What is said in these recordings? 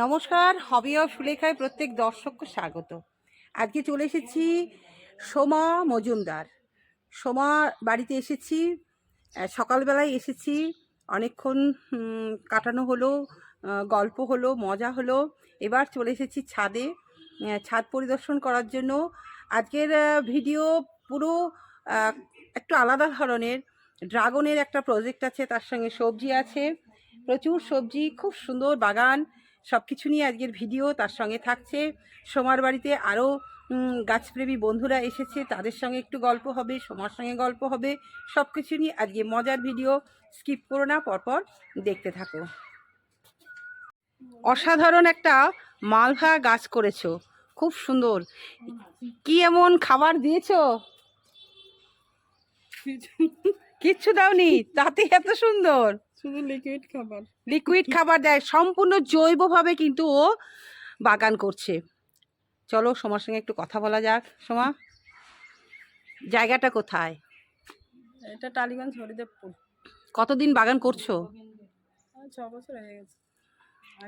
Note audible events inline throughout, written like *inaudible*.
নমস্কার, hobby of সুলেখায় প্রত্যেক দর্শককে স্বাগত। আজকে চলে এসেছি সোমা মজুমদার। সোমা বাড়িতে এসেছি সকালবেলায় এসেছি, অনেকক্ষণ কাটানো হলো গল্প হলো, মজা হলো। এবার চলে এসেছি ছাদে ছাদ পরিদর্শন করার জন্য। আজকের ভিডিও পুরো একটু আলাদা ধরনের। ড্রাগনের একটা প্রজেক্ট আছে, তার সঙ্গে সবজি আছে। প্রচুর সবজি, খুব সুন্দর বাগান। সব কিছু নিয়ে আজকের ভিডিও তার সঙ্গে থাকছে। সোমার বাড়িতে আরও গাছপ্রেমী বন্ধুরা এসেছে। তাদের সঙ্গে একটু গল্প হবে, সোমার সঙ্গে গল্প হবে। সব কিছু নিয়ে আজকে মজার ভিডিও। স্কিপ করো না, পরপর দেখতে থাকো। অসাধারণ একটা মালভা গাছ করেছ। খুব সুন্দর। কি এমন খাবার দিয়েছ? কিচ্ছু দাওনি, তাতে এত সুন্দর। শুধু লিকুইড খাবার। লিকুইড খাবার দেয়। সম্পূর্ণ জৈবভাবে কিন্তু ও বাগান করছে। চলো সোমার সঙ্গে একটু কথা বলা যাক। সোমা জায়গাটা কোথায়? এটা টালিগঞ্জ হরিদেবপুর। কতদিন বাগান করছ? ছ বছর হয়ে গেছে।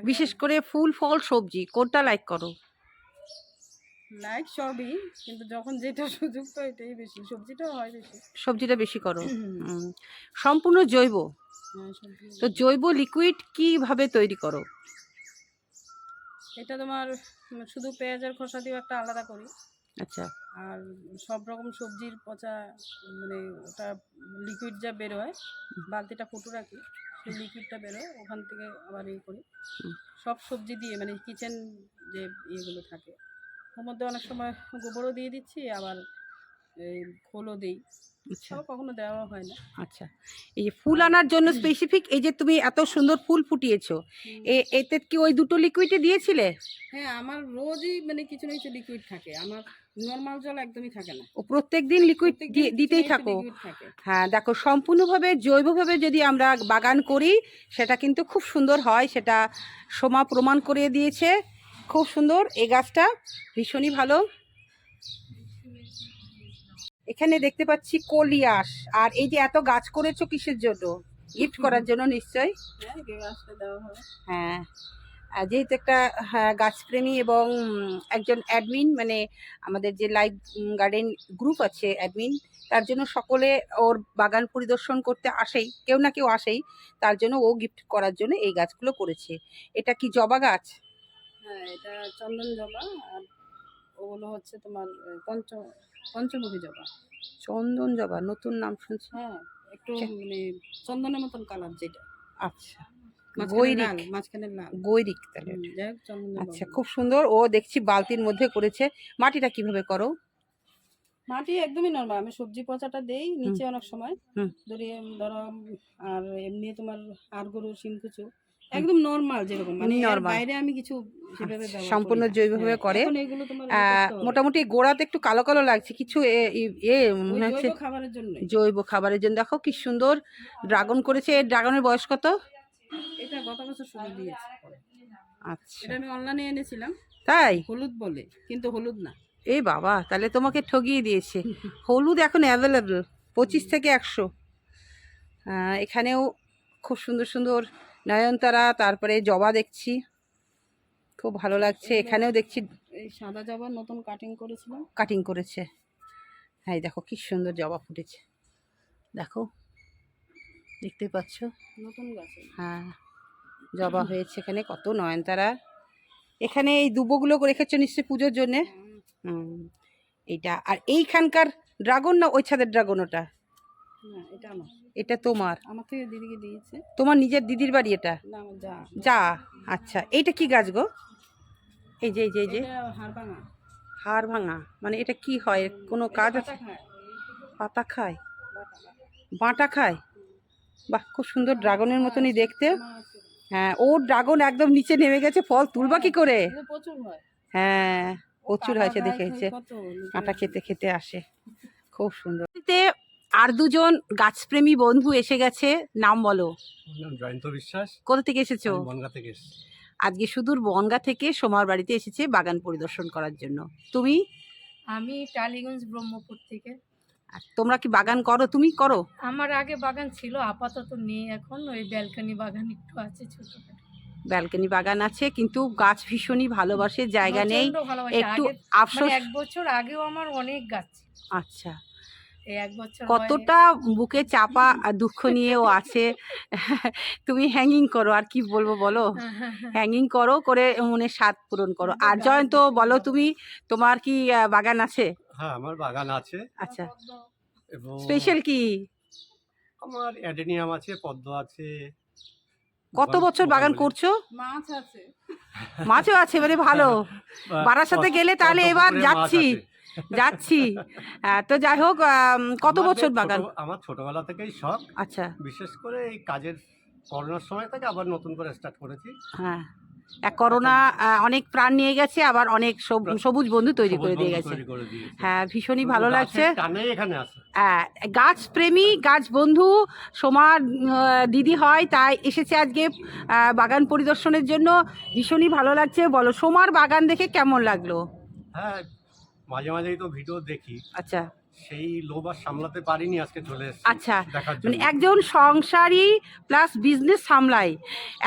বিশেষ করে ফুল ফল সবজি কোনটা লাইক করো? লাইক সবই কিন্তু যখন যেটা সুযোগ তো এটাই বেশি। সবজিটাও হয় বেশি। সবজিটা বেশি করো। সম্পূর্ণ জৈব। তো জৈব লিকুইড কীভাবে তৈরি করো? এটা তোমার শুধু পেঁয়াজের খোসা দিয়ে একটা আলাদা করি। আচ্ছা। আর সব রকম সবজির পচা মানে ওটা লিকুইড যা বেরোয় বালতিটা ফুটো রাখি সেই লিকুইডটা বেরোয় ওখান থেকে আবার ইয়ে করি। সব সবজি দিয়ে মানে কিচেন যে ইয়েগুলো থাকে ওর মধ্যে অনেক সময় গোবরও দিয়ে দিচ্ছি আবার খোলও দিই। আচ্ছা। সব কখনো দেওয়া হয় না। আচ্ছা। এই যে ফুল আনার জন্য স্পেসিফিক এই যে তুমি এত সুন্দর ফুল ফুটিয়েছো এতে কি ওই দুটো লিকুইডে দিয়েছিলে? হ্যাঁ আমার রোজই মানে কিছু না কিছু লিকুইড থাকে। আমার নর্মাল জল একদমই থাকে না। ও প্রত্যেক দিন লিকুইড দিতেই থাকো। হ্যাঁ দেখো সম্পূর্ণভাবে জৈবভাবে যদি আমরা বাগান করি সেটা কিন্তু খুব সুন্দর হয়। সেটা সোমা প্রমাণ করে দিয়েছে। খুব সুন্দর। এই গাছটা ভীষণই ভালো। এখানে দেখতে পাচ্ছি কলিয়াস আর এই যে এত গাছ করেছ কিসের জন্য? গিফট করার জন্য নিশ্চয়ই? হ্যাঁ দেওয়া হয়। যেহেতু একটা হ্যাঁ, গাছপ্রেমী এবং একজন অ্যাডমিন মানে আমাদের যে লাইভ গার্ডেন গ্রুপ আছে অ্যাডমিন তার জন্য সকলে ওর বাগান পরিদর্শন করতে আসেই। কেউ না কেউ আসেই। তার জন্য ও গিফট করার জন্য এই গাছগুলো করেছে। এটা কি জবা গাছ? হ্যাঁ এটা চন্দন জবা। আর ওগুলো হচ্ছে তোমার আহ, পঞ্চ পঞ্চমুখী জবা। চন্দন জবা নতুন নাম শুনছি। হ্যাঁ একটু আচ্ছা। মানে চন্দনের মতন কালার যেটা। আচ্ছা গৈরিক। মাঝখানে লাল। গৈরিক তাহলে। আচ্ছা খুব সুন্দর। ও দেখছি বালতির মধ্যে করেছে। মাটিটা কীভাবে করো? মাটি একদমই নরমাল আমি সবজি পচাটা দেই নিচে অনেক সময়। হুম। ধরি উম, ধরো আর এমনি তোমার আর গরু শিমকুচু একদম নরমাল যেরকম মানে বাইরে আমি কিছু আচ্ছা, সম্পূর্ণ জৈবভাবে হ্যাঁ, করে। মোটামুটি গোড়াতে একটু কালো কালো লাগছে কিছু এ- এ- এ মনে হচ্ছে জৈব খাবারের জন্য জৈব খাবারের জন্য। দেখো কি সুন্দর ড্রাগন করেছে। এর ড্রাগনের বয়স কত? এটা গত বছর শুরু দিয়েছি। আচ্ছা। এটা আমি অনলাইনে এনেছিলাম। তাই? হলুদ বলে কিন্তু হলুদ না। এই বাবা তাহলে তোমাকে ঠগিয়ে দিয়েছে। হলুদ এখন অ্যাভেলেবল পঁচিশ থেকে একশো। এখানেও খুব সুন্দর সুন্দর নয়নতারা তারপরে জবা দেখছি। খুব ভালো লাগছে। এখানেও দেখছি এই সাদা জবা নতুন কাটিং করেছিলাম। কাটিং করেছে। হ্যাঁ এই দেখো কি সুন্দর জবা ফুটেছে। দেখো দেখতে পাচ্ছ? নতুন গাছে। হ্যাঁ জবা হয়েছে এখানে। কত নয়নতারা। এখানে এই দুবোগুলো রেখেছো নিশ্চয়ই পুজোর জন্যে? হুম। এইটা। আর এইখানকার ড্রাগন না ওই ছাদের ড্রাগন ওটা? না এটা আমার। এটা তোমার? আমার থেকে দিদিকে দিয়েছে। তোমার নিজের দিদির বাড়ি এটা? না আমার যা। যা আচ্ছা। এইটা কি গাছ গো? এই যে এই যে এই যে। হাড় ভাঙা। মানে এটা কি হয়? কোনো কাজ আছে? পাতা খায়, বাটা। খায়? বাহ খুব সুন্দর ড্রাগনের মতনই দেখতে। হ্যাঁ ও ড্রাগন একদম নিচে নেমে গেছে ফল তুলবা কি করে? হয়। হ্যাঁ প্রচুর হয়েছে দেখেছে। কাঁটা খেতে খেতে আসে। খুব সুন্দর। আর দুজন গাছপ্রেমী বন্ধু এসে গেছে নাম বলো। জয়ন্ত বিশ্বাস। কোথা থেকে এসেছ? বনগা থেকে আজকে সুদূর বনগা থেকে সোমার বাড়িতে এসেছে বাগান পরিদর্শন করার জন্য। তুমি? আমি টালিগঞ্জ ব্রহ্মপুর থেকে। আর তোমরা কি বাগান করো? তুমি করো। আমার আগে বাগান ছিল আপাতত নেই এখন। ওই ব্যালকনি বাগান একটু আছে ছোটখাটো। ব্যালকনি বাগান আছে কিন্তু গাছ ভীষণই ভালোবাসে জায়গা নেই। একটু আফসোস মানে এক বছর আগেও আমার অনেক গাছ আচ্ছা। কতটা বুকে চাপা *laughs* আর দুঃখ নিয়েও আছে? *laughs* তুমি হ্যাঙ্গিং করো আর কি বলব বলো? *laughs* হ্যাঙ্গিং করো করে মনে স্বাদ পূরণ করো। আর জয়ন্ত বলো তুমি তোমার কি বাগান আছে? হ্যাঁ আমার বাগান আছে। আচ্ছা। স্পেশাল কি? আমার অ্যাডেনিয়াম আছে পদ্ম আছে। কত বছর বাগান করছ? মাছ আছে। মাছও আছে মানে ভালো। বা- বারাসাতে গেলে তাহলে এবার যাচ্ছি। যাচ্ছি। তো যাই হোক কত বছর বাগান? আমার ছোটবেলা থেকেই শখ। আচ্ছা। বিশেষ করে এই কাজের করোনার সময় থেকে আবার নতুন করে স্টার্ট করেছি। হ্যাঁ। এক করোনা অনেক প্রাণ নিয়ে গেছে আবার অনেক সব- সবুজ বন্ধু তৈরি করে দিয়ে গেছে। হ্যাঁ ভীষণই ভালো লাগছে। আহ, গাছ প্রেমী গাছ বন্ধু সোমার দিদি হয় তাই এসেছে আজকে বাগান পরিদর্শনের জন্য। ভীষণই ভালো লাগছে। বলো সোমার বাগান দেখে কেমন লাগল? হ্যাঁ মাঝে মাঝেই তো ভিডিও দেখি। আচ্ছা। সেই লোভ আর সামলাতে পারিনি আজকে চলে এসেছি আচ্ছা মানে একজন সংসারী প্লাস বিজনেস সামলায়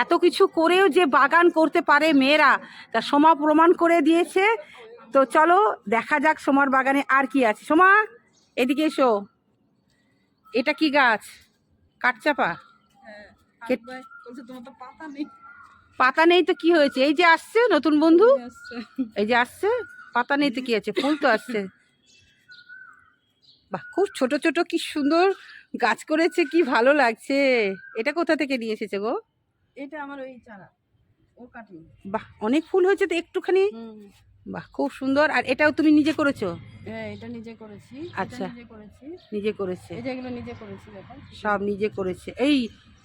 এত কিছু করেও যে বাগান করতে পারে মেয়েরা তা সোমা প্রমাণ করে দিয়েছে। তো চলো দেখা যাক সোমার বাগানে আর কি আছে। সোমা এদিকে এসো। এটা কি গাছ? কাঠচাপা? হ্যাঁ পাতা নেই। তো কি হয়েছে? এই যে আসছে নতুন বন্ধু? এই যে আসছে? পাতা নিতে কি আছে? ফুল তো আসছে। বাহ খুব ছোট ছোট কি সুন্দর গাছ করেছে কি ভালো লাগছে। এটা কোথা থেকে নিয়ে এসেছে গো? এটা আমার ওই চারা ও কাটিং বাহ অনেক ফুল হয়েছে তো একটুখানি? বাহ খুব সুন্দর। আর এটাও তুমি নিজে করেছ? হ্যাঁ এটা নিজে করেছি। আচ্ছা। নিজে করেছি। নিজে করেছে। এই যেগুলো নিজে করেছি দেখো। সব নিজে করেছে। এই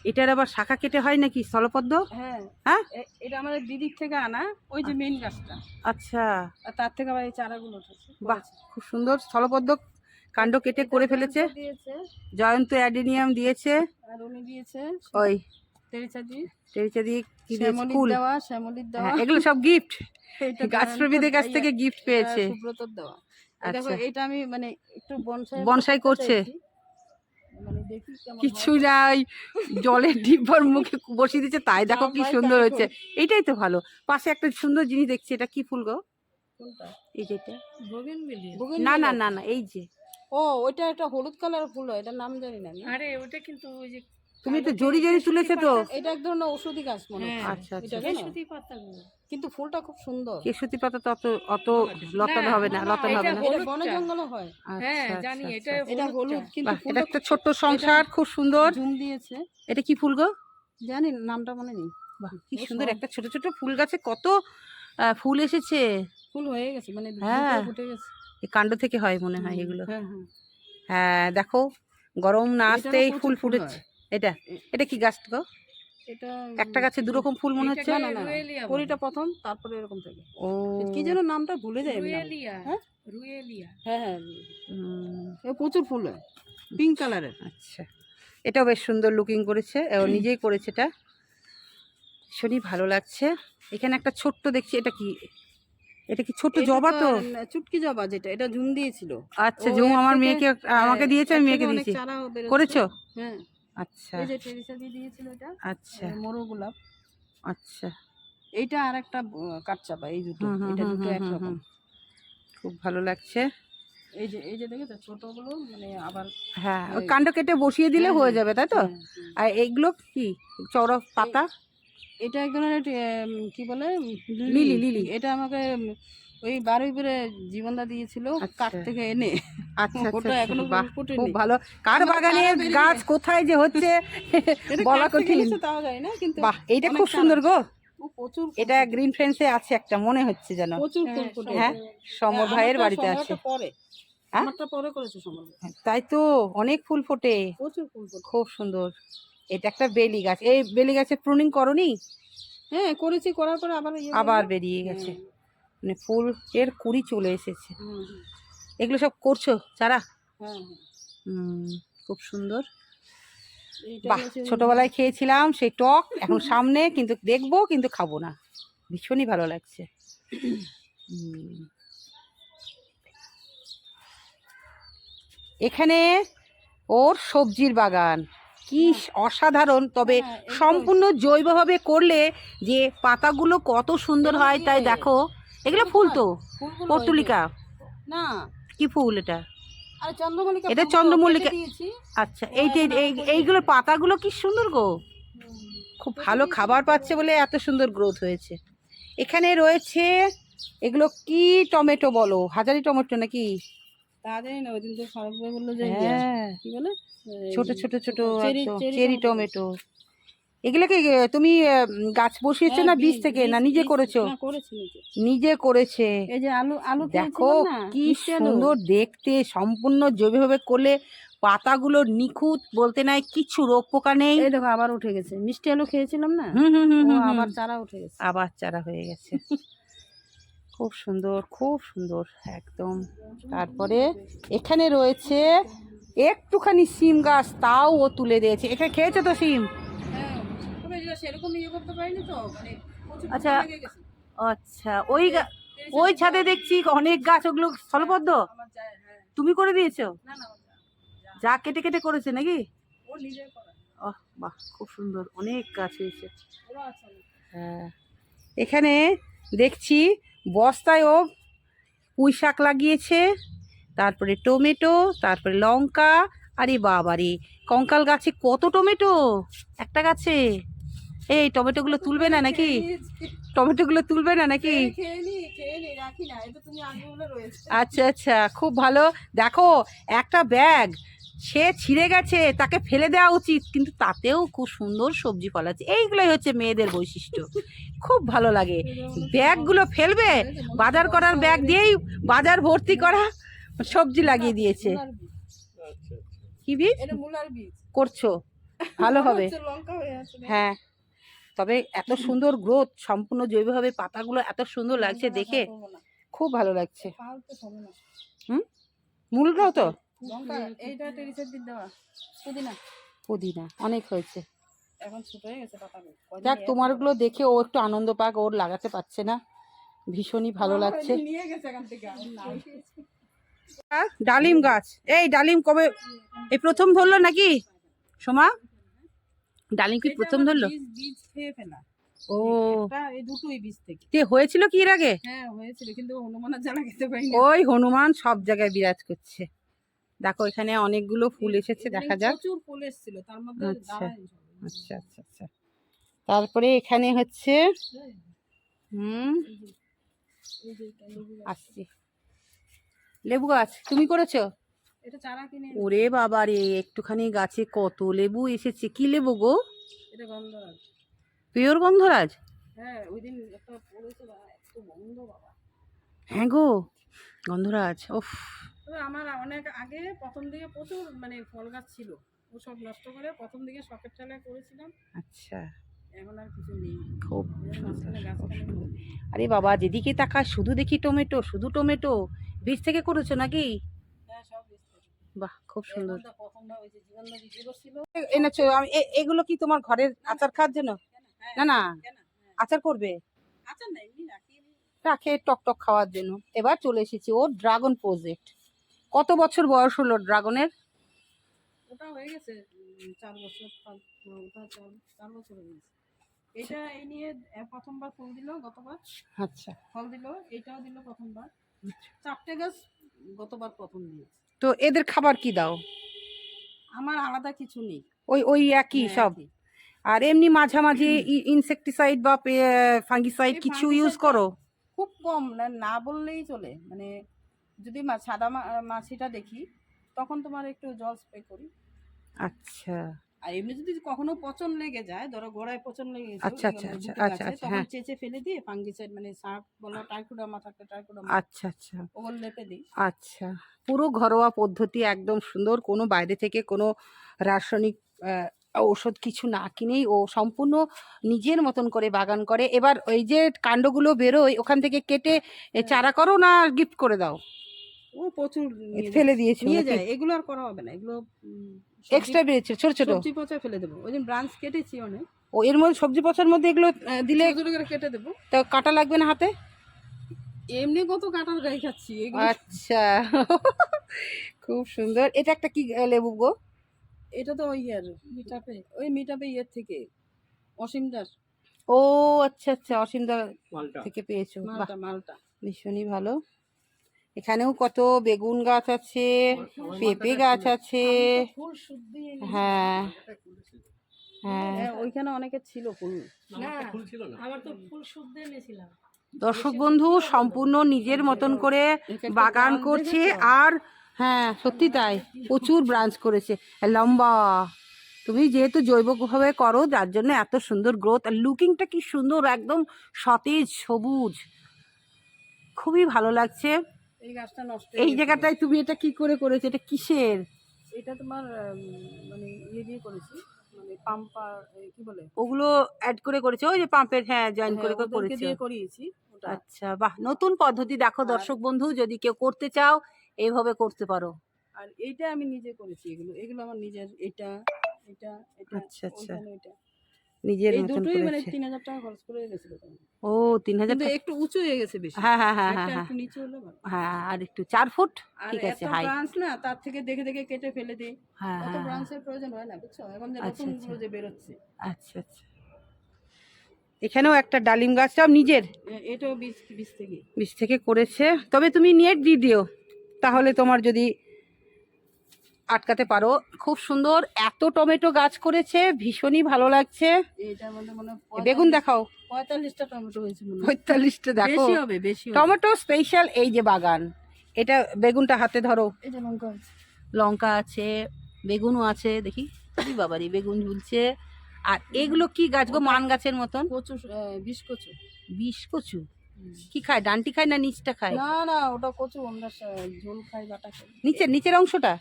এটার আবার শাখা কেটে হয় নাকি? স্থলপদ্ম? হ্যাঁ। হ্যাঁ? এটা আমাদের দিদির থেকে আনা ওই যে মেইন গাছটা। আচ্ছা। আর তার থেকে আবার এই চারাগুলো বাহ খুব সুন্দর। স্থলপদ্ম কাণ্ড কেটে করে ফেলেছে। জয়ন্ত অ্যাডেনিয়াম দিয়েছে। আর উনি দিয়েছে ওই হ্যাঁ, এগুলো সব গিফট *laughs* গাছপ্রেমীদের কাছ থেকে গিফট পেয়েছে। দেখো আচ্ছা। এটা আমি মানে একটু বনসাই বনসাই করছে। মানে কিছু না ওই জলের ডিব্বার মুখে বসিয়ে দিচ্ছে তাই দেখো কি সুন্দর হয়েছে। এইটাই তো ভালো। পাশে একটা সুন্দর জিনিস দেখছি এটা কি ফুল গো? এই যেটা। Bougainvillea না না না না এই যে। ও ওইটা একটা হলুদ কালার ফুল হয় এটার নাম জানি না আরে ওটা কিন্তু ওই যে তুমি তো জড়ি জড়ি তুলেছে তো? এটা এক ধরনের ঔষধি গাছ মনে হ্যাঁ, হচ্ছে আচ্ছা আচ্ছা। এটা পাতা-? কিন্তু ফুলটা খুব সুন্দর। কেশুতি পাতা তো অত অত লতানো না, হবে না না, লতানো হবে না। এটা। বনে জঙ্গলে হয়। হ্যাঁ আচ্ছা, জানি আচ্ছা, এটা আচ্ছা। এটা হলুদ কিন্তু এটা একটা ছোট্ট সংসার খুব সুন্দর। জুম দিয়েছে। এটা কি ফুল গো? জানি নামটা মনে নেই। বাহ কি সুন্দর একটা ছোট ছোট ফুল গাছে কত ফুল এসেছে। ফুল হয়ে গেছে মানে হ্যাঁ। দুটো ফুটে গেছে। এই কাণ্ড থেকে হয় মনে হয় এগুলো। হ্যাঁ হ্যাঁ। হ্যাঁ দেখো গরম না আসতেই ফুল ফুল ফুটেছে। হয়। এটা? এটা কি গাছ গো? এটা একটা গাছে দুরকম ফুল মনে হচ্ছে? না। পরিটা প্রথম তারপরে এরকম থাকে। ও। কি যেন নামটা ভুলে যাই রুয়েলিয়া হ্যাঁ? রুয়েলিয়া। হ্যাঁ হ্যাঁ। প্রচুর ফুল হয়। পিঙ্ক কালারের আচ্ছা। এটাও বেশ সুন্দর লুকিং করেছে। ও নিজেই করেছে এটা। ভীষণই ভালো লাগছে। এখানে একটা ছোট্ট দেখছি এটা কি? এটা কি ছোট্ট জবা তো চুটকি জবা যেটা এটা ঝুম দিয়েছিল। আচ্ছা জুম আমার মেয়েকে আমাকে হ্যাঁ, দিয়েছে আমি মেয়েকে দিয়েছি। করেছ? হ্যাঁ। আচ্ছা। এই যে টেরিসা দিয়ে দিয়েছিল এটা আচ্ছা। মোরো গোলাপ। আচ্ছা। এইটা আর একটা কাঠচাপা এই দুটো। এটা দুটো একরকম। খুব ভালো লাগছে। এই যে এই যে দেখেছ ছোটগুলো মানে আবার হ্যাঁ ওই এই- কাণ্ড কেটে বসিয়ে দিলে হ্যাঁ, হয়ে হ্যাঁ, যাবে তাই তো? হ্যাঁ, আর এইগুলো কি? চওড়া পাতা? এটা এক ধরনের কি বলে? Lily, lily. এটা আমাকে ওই বারুইপুরে জীবনদা দিয়েছিল আচ্ছা। কাঠ থেকে এনে? আচ্ছা ওটা আচ্ছা এখনও খুব ভালো। কার বাগানে গাছ কোথায় যে হচ্ছে *laughs* বলা কঠিন। তাও যায় না কিন্তু বাহ এইটা খুব সুন্দর গো। প্রচুর এটা গ্রিন ফ্রেন্ডসে আছে একটা মনে হচ্ছে যেন। প্রচুর হ্যাঁ, হ্যাঁ সমর ভাইয়ের বাড়িতে আছে। পরে। হ্যাঁ? পরে করেছে সমর তাই তো অনেক ফুল ফোটে। প্রচুর ফুল খুব সুন্দর। এটা একটা বেলি গাছ। এই বেলি গাছের প্রুনিং করনি? হ্যাঁ করেছি করার পরে আবার ইয়ে আবার বেরিয়ে গেছে। হ্যাঁ, মানে ফুল এর কুড়ি চলে এসেছে। এগুলো সব করছ? চারা? হ্যাঁ, হ্যাঁ। হুম, খুব সুন্দর। বাহ ছোটবেলায় খেয়েছিলাম সেই টক এখন *laughs* সামনে কিন্তু দেখব কিন্তু খাব না। ভীষণই ভালো লাগছে। এখানে ওর সবজির বাগান। কি অসাধারণ। তবে হ্যাঁ, সম্পূর্ণ জৈবভাবে করলে যে পাতাগুলো কত সুন্দর হয় তাই দেখো। এগুলো ফুল তো। পর্তুলিকা না। কি ফুল এটা? চন্দ্রমল্লিকা এটা চন্দ্রমল্লিকা। আচ্ছা এই- এইগুলোর পাতাগুলো কি সুন্দর গো। খুব ভালো খাবার পাচ্ছে বলে এত সুন্দর গ্রোথ হয়েছে। এখানে রয়েছে এগুলো কি টমেটো বলো? হাজারি টমেটো নাকি? হ্যাঁ। ছোট ছোট ছোট চেরি টমেটো। এগুলোকে তুমি গাছ বসিয়েছো হ্যাঁ, না বীজ থেকে? না নিজে করেছ? নিজে। করেছে। এই যে আলু আলু দেখো কি সুন্দর দেখতে সম্পূর্ণ জৈবভাবে করলে পাতাগুলো নিখুঁত বলতে নাই কিছু রোগ পোকা নেই। এই দেখো আবার উঠে গেছে। মিষ্টি আলু খেয়েছিলাম না? হুম হুম হুম আবার চারা উঠে গেছে। আবার চারা হয়ে গেছে। খুব সুন্দর খুব সুন্দর একদম। তারপরে এখানে রয়েছে একটুখানি সিম গাছ তাও ও তুলে দিয়েছে। এখানে খেয়েছে তো সিম সেরকম ইয়ে করতে পারিনি তো মানে আচ্ছা। আচ্ছা ওই ওই ছাদে দেখছি অনেক গাছ ওগুলো স্থলবদ্ধ যায় হ্যাঁ। তুমি করে দিয়েছ। যা। কেটে কেটে করেছে নাকি? ওহ বাহ খুব সুন্দর অনেক গাছ হয়েছে। হ্যাঁ এখানে দেখছি বস্তায় ও পুঁই শাক লাগিয়েছে তারপরে টমেটো তারপরে লঙ্কা। আরে বাবারে কঙ্কাল গাছে কত টমেটো? একটা গাছে। এই টমেটোগুলো তুলবে না নাকি? টমেটোগুলো তুলবে না নাকি? আচ্ছা আচ্ছা খুব ভালো। দেখো একটা ব্যাগ সে ছিঁড়ে গেছে তাকে ফেলে দেওয়া উচিত কিন্তু তাতেও খুব সুন্দর সবজি ফলাচ্ছে এইগুলোই হচ্ছে মেয়েদের বৈশিষ্ট্য। খুব ভালো লাগে। ব্যাগগুলো ফেলবে বাজার করার ব্যাগ দিয়েই বাজার ভর্তি করা সবজি লাগিয়ে দিয়েছে। কি বীজ? করছ। ভালো হবে। আছে। হ্যাঁ। তবে এত সুন্দর গ্রোথ সম্পূর্ণ জৈবভাবে পাতাগুলো এত সুন্দর লাগছে দেখে। খুব ভালো লাগছে। হবে মূলটাও তো? পুদিনা। অনেক হয়েছে। হয়ে যাক তোমারগুলো দেখে ও একটু আনন্দ পাক ওর লাগাতে পারছে না। ভীষণই ভালো লাগছে। ডালিম গাছ। এই ডালিম কবে এই প্রথম ধরলো নাকি? সোমা? ডালিম কি প্রথম ধরলো? বীজ খেয়ে ফেলা। ও। এই দুটোই বীজ থেকে। তে হয়েছিল কি এর আগে? হ্যাঁ হয়েছিল কিন্তু খেতে ওই হনুমান সব জায়গায় বিরাজ করছে। দেখো এখানে অনেকগুলো ফুল এসেছে দেখা যাক। প্রচুর ফুল এসেছিল তার মধ্যে আচ্ছা। আচ্ছা আচ্ছা আচ্ছা। তারপরে এখানে হচ্ছে হুম। আসছি। লেবু গাছ তুমি করেছ? এটা চারা কিনে ওরে বাবা রে একটুখানি গাছে কত লেবু এসেছে কি লেবু গো? এটা গন্ধরাজ। পিওর গন্ধরাজ? হ্যাঁ ওই দিন একটা পড়েছে বাবা এত গন্ধ বাবা। হ্যাঁ গো গন্ধরাজ ওফ আমার অনেক আগে প্রথম দিকে প্রচুর মানে ফল গাছ ছিল ও সব নষ্ট করে প্রথম দিকে শখের চালায় করেছিলাম। আচ্ছা। এখন আর কিছু নেই। খুব আরে বাবা যেদিকে তাকা শুধু দেখি টমেটো শুধু টমেটো। বীজ থেকে করেছ নাকি? বাহ খুব সুন্দর। ছিল। এ- এনেছো আমি এগুলো কি তোমার ঘরের আচার খাওয়ার জন্য? হ্যাঁ, না, না। হ্যাঁ। আচার করবে? আচ্ছা না এমনি রাখি টক টক খাওয়ার জন্য। এবার চলে এসেছি ও ড্রাগন প্রজেক্ট। কত বছর বয়স হলো ড্রাগনের? ওটা হয়ে গেছে চার বছর চার চার বছর হয়ে গেছে। এটা এই নিয়ে প্রথমবার ফুল দিল গতবার। আচ্ছা। ফল দিল এটাও দিল প্রথমবার। চারটে গাছ গতবার প্রথম দিয়েছে। তো এদের খাবার কি দাও? আমার আলাদা কিছু নেই। ওই ওই একই হ্যাঁ, সব? আর এমনি মাঝামাঝি ইনসেক্টিসাইড বা ফাঙ্গিসাইড কিছু ইউজ করো? খুব কম না না বললেই চলে। মানে যদি সাদা মাছিটা দেখি তখন তোমার একটু জল স্প্রে করি। আচ্ছা। আর এমনি যদি কখনো পচন লেগে যায় ধরো গোড়ায় পচন লেগে গেছে আচ্ছা, আচ্ছা, আচ্ছা, আচ্ছা, আচ্ছা, তখন হ্যাঁ। চেঁচে ফেলে দিয়ে ফাঙ্গিসাইড মানে সার্ফ বলো টাইকুডামা থাকলে টাইকুডামা আচ্ছা আচ্ছা। ওগুলো লেপে দিই। আচ্ছা। পুরো ঘরোয়া পদ্ধতি একদম সুন্দর কোনো বাইরে থেকে কোনো রাসায়নিক ঔষধ কিছু না কিনেই ও সম্পূর্ণ নিজের মতন করে বাগান করে। এবার ওই যে কাণ্ডগুলো বেরোয় ওখান থেকে কেটে চারা করো না গিফট করে দাও। ও প্রচুর ফেলে দিয়েছে নিয়ে যায় এগুলো আর করা হবে না এগুলো এক্সট্রা বেরিয়েছে ছোট ছোট। সবজি পচা ফেলে দেবো। ওই দিন ব্রাঞ্চ কেটেছি অনেক। ও এর মধ্যে সবজি পচার মধ্যে এগুলো দিলে ছোট করে কেটে দেবো। তো কাটা লাগবে না হাতে? এমনি কত কাটার গাই খাচ্ছি আচ্ছা। *laughs* খুব সুন্দর। এটা একটা কি লেবু গো? এটা তো ওই আর মিটাপে ওই মিটাপে ইয়ের থেকে অসীম দাস ও আচ্ছা আচ্ছা অসীমদা মালটা। থেকে পেয়েছ। মালটা মালটা। ভীষণই ভালো। এখানেও কত বেগুন গাছ আছে পেঁপে গাছ আছে। হ্যাঁ। হ্যাঁ। হ্যাঁ ওইখানে ছিল ফুল। না ফুল ছিল না। আমার তো ফুল শুদ্ধি এনেছিলাম। দর্শক বন্ধু সম্পূর্ণ নিজের মতন করে বাগান করছে আর হ্যাঁ সত্যি তাই প্রচুর ব্রাঞ্চ করেছে। লম্বা। তুমি যেহেতু জৈবভাবে করো যার জন্য এত সুন্দর গ্রোথ আর লুকিংটা কি সুন্দর একদম সতেজ সবুজ। খুবই ভালো লাগছে। এই গাছটা নষ্ট এই জায়গাটায় তুমি এটা কি করে করেছ? এটা কিসের? এটা তোমার মানে ইয়ে দিয়ে করেছি মানে পাম্পার কি বলে? ওগুলো অ্যাড করে করেছ? ওই যে পাম্পের হ্যাঁ জয়েন করে হ্যাঁ, করে করেছ। দিয়ে করিয়েছি আচ্ছা বাহ নতুন পদ্ধতি দেখো দর্শক বন্ধু যদি কেউ করতে চাও এইভাবে করতে পারো। আর এইটা আমি নিজে করেছি এগুলো। এগুলো আমার নিজের এটা এটা এটা আচ্ছা, আচ্ছা। এটা। নিজের এই মতন দুটোই মানে করেছে। তিন হাজার টাকা খরচ করে গেছিল ও তিন হাজার কিন্তু টাকা একটু উঁচু হয়ে গেছে বেশি। হ্যাঁ হ্যাঁ হ্যাঁ হ্যাঁ হ্যাঁ একটু নিচু হলে হ্যাঁ আর একটু চার ফুট? ঠিক আছে হাই ব্রাঞ্চ না তার থেকে দেখে দেখে কেটে ফেলে দিই। হ্যাঁ অত হ্যাঁ হ্যাঁ। ব্রাঞ্চের প্রয়োজন হয় না বুঝছ? এখন যে আচ্ছা, নতুন আচ্ছা। গুলো যে বেরোচ্ছে। আচ্ছা আচ্ছা। এখানেও একটা ডালিম গাছটাও নিজের? এটাও বীজ বীজ থেকে। বীজ থেকে করেছে। তবে তুমি নেট দিয়ে দিও। তাহলে তোমার যদি আটকাতে পারো। খুব সুন্দর এত টমেটো গাছ করেছে ভীষণই ভালো লাগছে। বেগুন দেখাও। পঁয়তাল্লিশটা টমেটো হয়েছে পঁয়তাল্লিশটা দেখো। টমেটো স্পেশাল এই যে বাগান। এটা বেগুনটা হাতে ধরো। লঙ্কা আছে। বেগুনও আছে দেখি। বাবারি বেগুন ঝুলছে। আর এগুলো কি গাছ গো মান গাছের মতন? কচু বিষ কচু। বিষ কচু? কি খায়? ডান্টি খায় না নিচটা খায়? না না ওটা কচু আমরা ঝোল খাই বাটা খাই। নিচের নিচের অংশটা?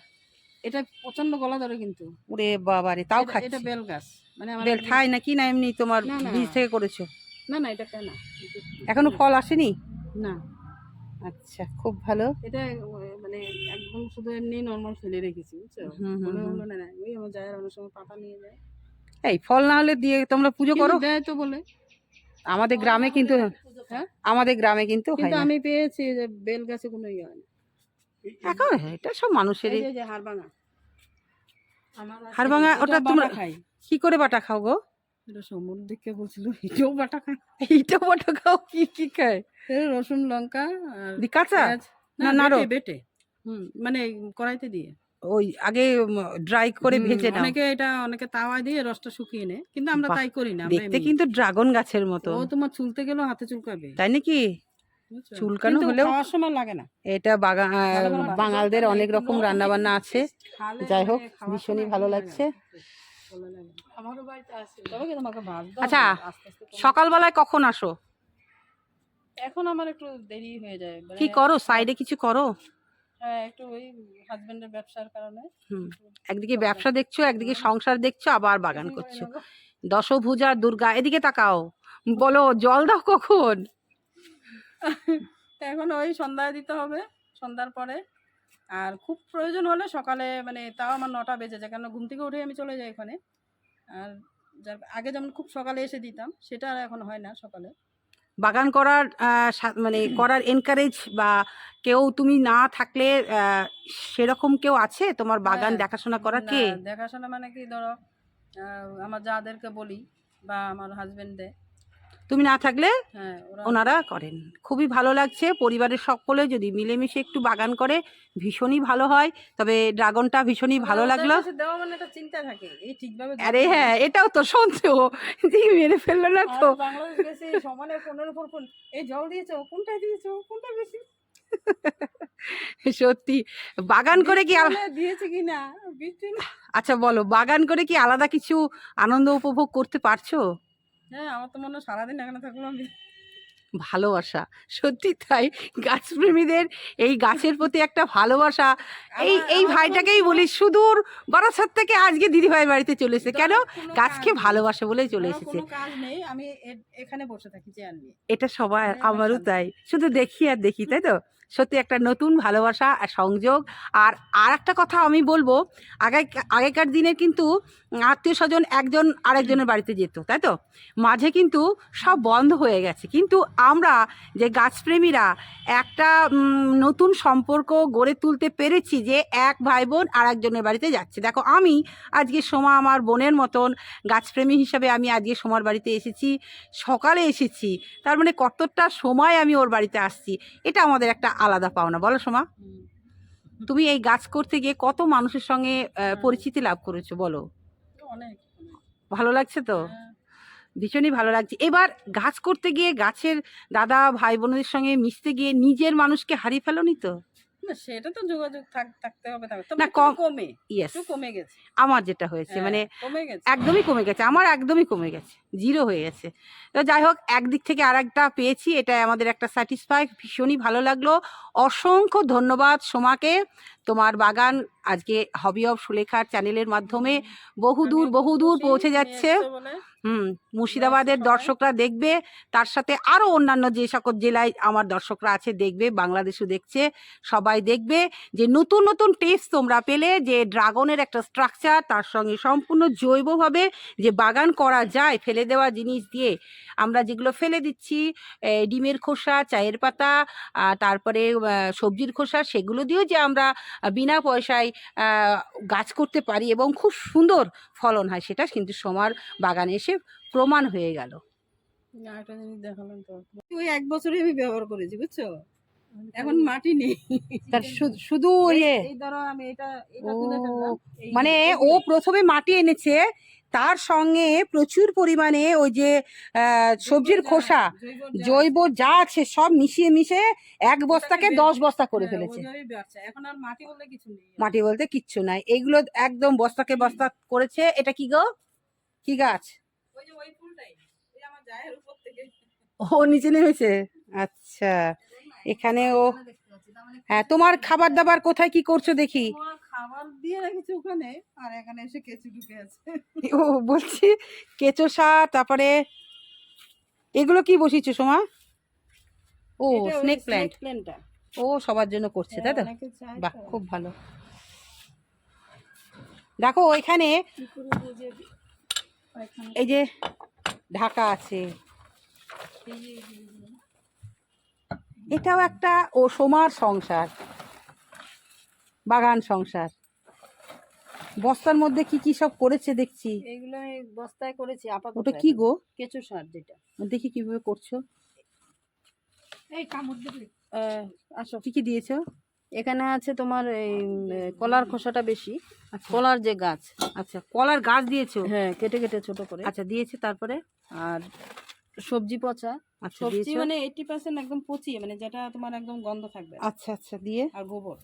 এটা প্রচণ্ড গলা ধরে কিন্তু। ওরে বাবারে তাও এটা- খাচ্ছে। এটা বেল গাছ। মানে আমার বেল খায় নাকি না এমনি তোমার। বীজ থেকে করেছ? না না এটা খায় না এখনও ফল আসেনি? না। আচ্ছা খুব ভালো। এটা মানে একদম শুধু এমনি নর্মাল ফেলে রেখেছি বুঝছ? মনে হলো না ওই আমার জায়ের অনেক সময় পাতা নিয়ে যায়। এই ফল না হলে দিয়ে তোমরা পুজো করো? দেয় তো বলে। আমাদের গ্রামে কিন্তু হ্যাঁ? আমাদের গ্রামে কিন্তু আমি পেয়েছি যে বেল গাছে কোনো ইয়ে হয় না। এখন এটা সব মানুষেরই। হাড়ভাঙা। ওটা তোমরা খাই। কি করে বাটা খাও গো? বলছিল এটাও বাটা খাই। এইটা বাটা খাও কি কি খায়? রসুন লঙ্কা কাঁচা? না, নাড়ো? বেটে হুম মানে কড়াইতে দিয়ে। ওই আগে ড্রাই করে ভেজে নাও। অনেকে এটা অনেকে তাওয়া দিয়ে রসটা শুকিয়ে নেয় কিন্তু আমরা তাই করি না দেখতে কিন্তু ড্রাগন গাছের মতো। ও তোমার চুলতে গেলেও হাতে চুলকাবে। তাই নাকি? চুলকানো হলেও- সময় লাগে না। এটা বাঙালদের অনেক রকম রান্না বান্না আছে। যাই হোক ভীষণই ভালো লাগছে। আচ্ছা, সকালবেলায় কখন আসো? এখন আমার একটু দেরি হয়ে যায়। মানে কি করো? সাইডে কিছু করো? হ্যাঁ একটু ওই হাজবেন্ডের ব্যবসার কারণে। একদিকে ব্যবসা দেখছ একদিকে সংসার দেখছ আবার বাগান করছ। দশভূজা দুর্গা এদিকে তাকাও। বলো জল দাও কখন? এখন ওই সন্ধ্যায় দিতে হবে সন্ধ্যার পরে। আর খুব প্রয়োজন হলে সকালে মানে তাও আমার নটা বেজে যায় কেন ঘুম থেকে উঠে আমি চলে যাই ওখানে আর যার আগে যেমন খুব সকালে এসে দিতাম সেটা আর এখন হয় না সকালে। বাগান করার মানে করার এনকারেজ বা কেউ তুমি না থাকলে সেরকম কেউ আছে? তোমার বাগান হ্যাঁ, দেখাশোনা করা কে? দেখাশোনা মানে কি ধরো আমার যাদেরকে বলি বা আমার হাজবেন্ড দেয় তুমি না থাকলে হ্যাঁ ওনারা করেন। খুবই ভালো লাগছে। পরিবারের সকলে যদি মিলেমিশে একটু বাগান করে ভীষণই ভালো হয়। তবে ড্রাগনটা ভীষণই ভালো লাগল। মানে আরে হ্যাঁ এটাও তো সন্দেহ। যে মেরে ফেলল না তো। সমানে ফোনের উপর এই জল দিয়েছ কোনটা দিয়েছ কোনটা বেশি? সত্যি বাগান করে কি দিয়েছে কি না- আচ্ছা বলো বাগান করে কি আলাদা কিছু আনন্দ উপভোগ করতে পারছ? হ্যাঁ আমার তো মনে হয় সারাদিন এখানে থাকলাম। ভালোবাসা। সত্যি তাই গাছপ্রেমীদের এই গাছের প্রতি একটা ভালোবাসা। এই এই ভাইটাকেই বলি সুদূর বারাসাত থেকে আজকে দিদিভাই বাড়িতে চলে এসেছে। কেন গাছকে ভালোবাসে বলেই চলে এসেছে। আমি এখানে বসে থাকি এটা সবাই আমারও তাই। শুধু দেখি আর দেখি তাই তো? সত্যি একটা নতুন ভালোবাসা আর সংযোগ। আর আর একটা কথা আমি বলব আগে আগেকার দিনে কিন্তু আত্মীয় স্বজন একজন আরেকজনের বাড়িতে যেত, তাই তো? মাঝে কিন্তু সব বন্ধ হয়ে গেছে। কিন্তু আমরা যে গাছপ্রেমীরা একটা নতুন সম্পর্ক গড়ে তুলতে পেরেছি যে এক ভাই বোন আর একজনের বাড়িতে যাচ্ছে। দেখো, আমি আজকে সোমা আমার বোনের মতন গাছপ্রেমী হিসাবে আমি আজকে সোমার বাড়িতে এসেছি, সকালে এসেছি। তার মানে কতটা সময় আমি ওর বাড়িতে আসছি, এটা আমাদের একটা আলাদা পাওনা বলো সোমা। তুমি এই গাছ করতে গিয়ে কত মানুষের সঙ্গে পরিচিতি লাভ করেছ বলো। অনেক। ভালো লাগছে তো? হ্যাঁ। ভীষণই ভালো লাগছে। এবার গাছ করতে গিয়ে গাছের দাদা ভাই বোনদের সঙ্গে মিশতে গিয়ে নিজের মানুষকে হারিয়ে ফেলোনি তো? না সেটা তো যোগাযোগ থাক- থাকতে হবে না, কমে ইয়েস কমে গেছে। আমার যেটা হয়েছে হ্যাঁ, মানে কমে গেছে। একদমই কমে গেছে আমার একদমই কমে গেছে জিরো হয়ে গেছে। তো যাই হোক একদিক থেকে আর একটা পেয়েছি এটা আমাদের একটা স্যাটিসফাই ভীষণই ভালো লাগল। অসংখ্য ধন্যবাদ সোমাকে তোমার বাগান আজকে হবি অফ সুলেখার চ্যানেলের মাধ্যমে বহুদূর বহুদূর পৌঁছে যাচ্ছে। হুম মুর্শিদাবাদের দর্শকরা দেখবে তার সাথে আরও অন্যান্য যে সকল জেলায় আমার দর্শকরা আছে দেখবে বাংলাদেশও দেখছে সবাই দেখবে যে নতুন নতুন টেস্ট তোমরা পেলে যে ড্রাগনের একটা স্ট্রাকচার তার সঙ্গে সম্পূর্ণ জৈবভাবে যে বাগান করা যায় ফেলে দেওয়া জিনিস দিয়ে আমরা যেগুলো ফেলে দিচ্ছি ডিমের খোসা চায়ের পাতা তারপরে সবজির খোসা সেগুলো দিয়েও যে আমরা বিনা পয়সায় গাছ করতে পারি এবং খুব সুন্দর ফলন হয়। সেটা কিন্তু সোমার বাগানে এসে প্রমাণ হয়ে গেল। একটা জিনিস দেখালাম তো ওই এক বছরই আমি ব্যবহার করেছি বুঝছ? এখন মাটি নেই। তার শুধু ইয়ে মানে ও প্রথমে মাটি এনেছে তার সঙ্গে প্রচুর পরিমাণে ওই যে সবজির খোসা জৈব যা- আছে সব মিশিয়ে মিশিয়ে এক বস্তাকে দশ বস্তা করে হ্যাঁ, ফেলেছে। মাটি বলতে কিচ্ছু নাই। এগুলো একদম বস্তাকে বস্তা করেছে। এটা কি গো? কি গাছ? ও নিচে নেমেছে? আচ্ছা। এখানে ও হ্যাঁ তোমার খাবার দাবার কোথায় কি করছ দেখি। খাবার দিয়ে রেখেছি ওখানে আর এখানে এসে কেঁচু ঢুকে আছে। ও বলছি কেঁচো সার তারপরে এগুলো কি বসিয়েছো সোমা? ও স্নেক প্ল্যান্ট ও সবার জন্য করছে তাই তো? হ্যাঁ, চায় বাহ খুব ভালো। দেখো? ওইখানে এই যে ঢাকা আছে। এটাও একটা ও সোমার সংসার। বাগান সংসার। বস্তার মধ্যে কি কি সব করেছে দেখছি। এইগুলো আমি বস্তায় করেছি আপাতত ওটা কি গো? কেঁচো সার যেটা। দেখি কীভাবে করছ। এই কামড় দিবি। আসো। কি কি দিয়েছ? এখানে আছে তোমার এই কলার খোসাটা বেশি। আচ্ছা। কলার যে গাছ। আচ্ছা কলার গাছ দিয়েছ? হ্যাঁ কেটে কেটে ছোট করে। আচ্ছা দিয়েছে তারপরে? আর সবজি পচা। আচ্ছা সবজি দিয়েছ? মানে এইটি পার্সেন্ট একদম পচিয়ে মানে যেটা তোমার একদম গন্ধ থাকবে। আচ্ছা আচ্ছা দিয়ে? আর গোবর।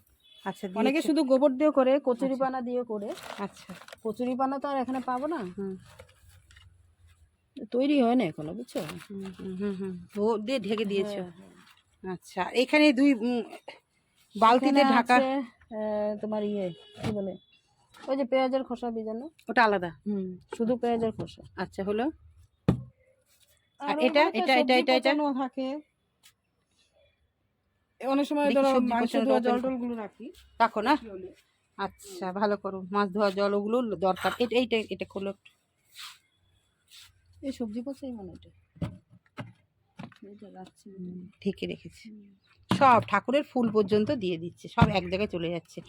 আচ্ছা অনেকে শুধু গোবর দিয়ে করে কচুরি আচ্ছা। পানা দিয়ে করে। আচ্ছা। কচুরি পানা তো আর এখানে পাবো না? হুম। তৈরি হয় না এখনও বুঝছ। ও দিয়ে ঢেকে দিয়েছ। হ্যাঁ, হ্যাঁ। আচ্ছা এখানে দুই বালতিতে ঢাকা তোমার ইয়ে কি বলে? ওই যে পেঁয়াজের খোসা বীজাণু ওটা আলাদা। হুম শুধু পেঁয়াজের খোসা। আচ্ছা হলো। আর এটা? এটা- এটা- এটা- এটা? থাকে। অনেক সময় ধরো মাংস ধোয়া জল। টলগুলো রাখি। রাখো না? আচ্ছা ভালো করো। মাছ ধোয়া জল ওগুলো দরকার। এটা এইটা এটা খোলো এই সবজি পচাই মনে এটা। ঢেকে রেখেছি। সব ঠাকুরের ফুল পর্যন্ত দিয়ে দিচ্ছে। সব এক জায়গায় চলে যাচ্ছে।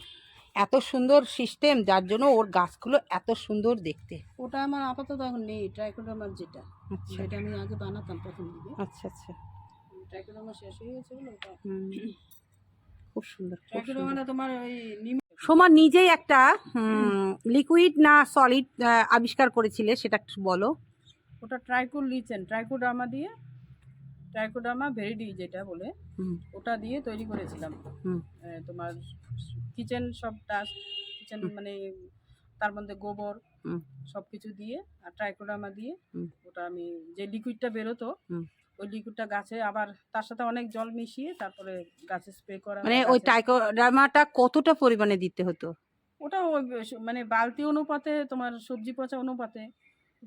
এত সুন্দর সিস্টেম যার জন্য ওর গাছগুলো এত সুন্দর দেখতে। ওটা আমার আপাতত এখন নেই। ট্রাইকোডার্মার যেটা। আচ্ছা। সেটা আমি আগে বানাতাম প্রথম দিকে। আচ্ছা আচ্ছা। ট্রাইকোডার্মা শেষ হয়ে গেছে বলে খুব সুন্দর সুন্দর। তোমার ওই সোমা নিজেই একটা লিকুইড না সলিড আবিষ্কার করেছিলে সেটা একটু বলো। ওটা ট্রাইকোল লিচেন ট্রাইকোডার্মা দিয়ে ট্রাইকোডার্মা ভেরিডি যেটা বলে ওটা দিয়ে তৈরি করেছিলাম। তোমার কিচেন সব ডাস্ট কিচেন মানে তার মধ্যে গোবর সব কিছু দিয়ে আর ট্রাইকোডার্মা দিয়ে। ওটা আমি যে লিকুইডটা বেরোতো। ওই লিকুইডটা গাছে আবার তার সাথে অনেক জল মিশিয়ে তারপরে গাছে স্প্রে করা মানে ওই। টাইকোডার্মাটা কতটা পরিমাণে দিতে হতো ওটা ওই মানে বালতি অনুপাতে তোমার সবজি পচা অনুপাতে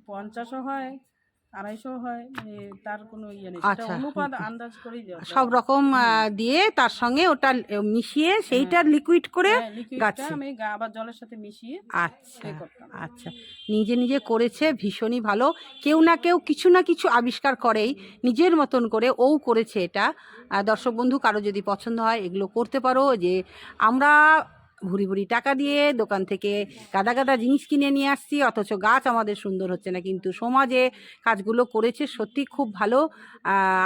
পঞ্চাশও হয় আড়াইশো হয় মানে তার কোনো ইয়ে নেই। আচ্ছা। অনুপাত আন্দাজ করেই সব রকম দিয়ে তার সঙ্গে ওটা মিশিয়ে সেইটা লিকুইড করে হ্যাঁ, গাছে। আমি আবার জলের সাথে মিশিয়ে আচ্ছা আচ্ছা। নিজে নিজে করেছে ভীষণই ভালো। কেউ না কেউ কিছু না কিছু আবিষ্কার করেই নিজের মতন করে ও করেছে এটা। দর্শক বন্ধু কারও যদি পছন্দ হয় এগুলো করতে পারো। যে আমরা ভুরি ভুরি টাকা দিয়ে দোকান থেকে গাদা গাদা জিনিস কিনে নিয়ে আসছি অথচ গাছ আমাদের সুন্দর হচ্ছে না। কিন্তু সমাজে কাজগুলো করেছে সত্যি খুব ভালো।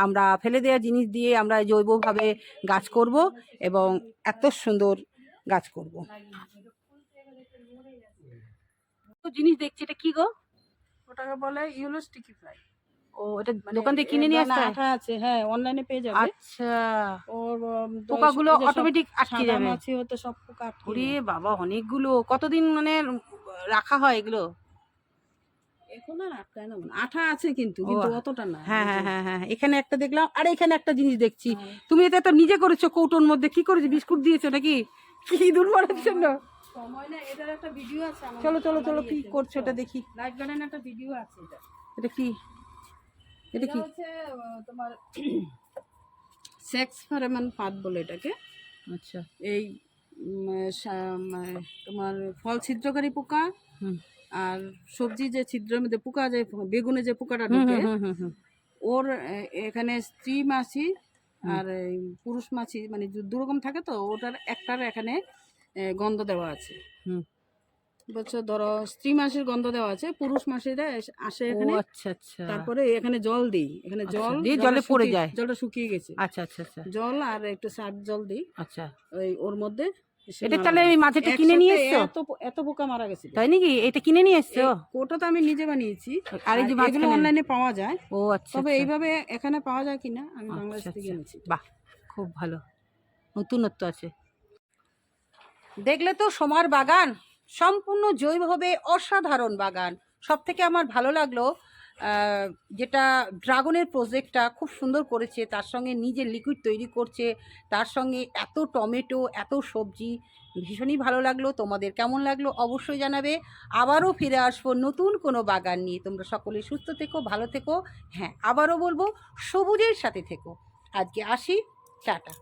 আমরা ফেলে দেওয়া জিনিস দিয়ে আমরা জৈবভাবে গাছ করব এবং এত সুন্দর গাছ করব। জিনিস দেখছি এটা কি গো? ওটাকে বলে ইউলো স্টিকি ফ্লাই। ও এটা দোকান থেকে কিনে নিয়ে আসতে আঠা আছে হ্যাঁ অনলাইনে পেয়ে যাবে। আচ্ছা। ওর পোকাগুলো অটোমেটিক আটকে যাবে। মাছি হতে সব পোকা আটকে বাবা অনেকগুলো। কতদিন মানে রাখা হয় এগুলো? এখন আর আটকায় না আঠা আছে কিন্তু কিন্তু অতটা না। হ্যাঁ হ্যাঁ হ্যাঁ হ্যাঁ এখানে একটা দেখলাম আর এখানে একটা জিনিস দেখছি। হ্যাঁ। তুমি এটা তো নিজে করেছ কৌটোর মধ্যে। কি করেছ বিস্কুট দিয়েছ নাকি? কি দূর মারার জন্য? সময় না এটার একটা ভিডিও আছে চলো চলো চলো কি করছ ওটা দেখি। গার্ডেন একটা ভিডিও আছে এটা। এটা কি? এটা কি? তোমার সেক্স ফেরোমন পাত বলে এটাকে। আচ্ছা। এই তোমার ফল ছিদ্রকারী পোকা হুম। আর সবজি যে ছিদ্রের মধ্যে পোকা যে বেগুনে যে পোকাটা হুম, ঢুকে হুম, হুম, হুম। ওর এখানে স্ত্রী মাছি আর পুরুষ মাছি মানে দুরকম থাকে তো ওটার একটার এখানে গন্ধ দেওয়া আছে। বলছো ধরো স্ত্রী মাসির গন্ধ দেওয়া আছে পুরুষ মাসিরা এস- আসে ও এখানে আচ্ছা আচ্ছা। তারপরে এখানে জল দিই এখানে আচ্ছা, জল দিয়ে জলে পড়ে যায়। জলটা শুকিয়ে গেছে। আচ্ছা আচ্ছা আচ্ছা। জল আর একটু সার্ফ জল দিই। আচ্ছা। ওই ওর মধ্যে এটা তাহলে। এই মাঝেটা কিনে নিয়ে এসছো? এত এত পোকা মারা গেছিল তাই নাকি? এটা কিনে নিয়ে এসছো? ওটা তো আমি নিজে বানিয়েছি। আর এই যে মাঝখানে- অনলাইনে পাওয়া যায়। ও আচ্ছা তবে আচ্ছা। এইভাবে এখানে পাওয়া যায় কিনা আমি আচ্ছা, বাংলাদেশ থেকে। এনেছি। বাহ খুব ভালো। নতুনত্ব আছে। দেখলে তো সোমার বাগান। সম্পূর্ণ জৈবভাবে অসাধারণ বাগান। সব থেকে আমার ভালো লাগল যেটা ড্রাগনের প্রজেক্টটা খুব সুন্দর করেছে, তার সঙ্গে নিজে লিকুইড তৈরি করছে, তার সঙ্গে এত টমেটো, এত সবজি, ভীষণই ভালো লাগল। তোমাদের কেমন লাগল অবশ্যই জানাবে। আবারও ফিরে আসব নতুন কোনো বাগান নিয়ে। তোমরা সকলে সুস্থ থেকো, ভালো থেকো। হ্যাঁ আবারও বলব, সবুজের সাথে থেকো। আজকে আসি, টাটা।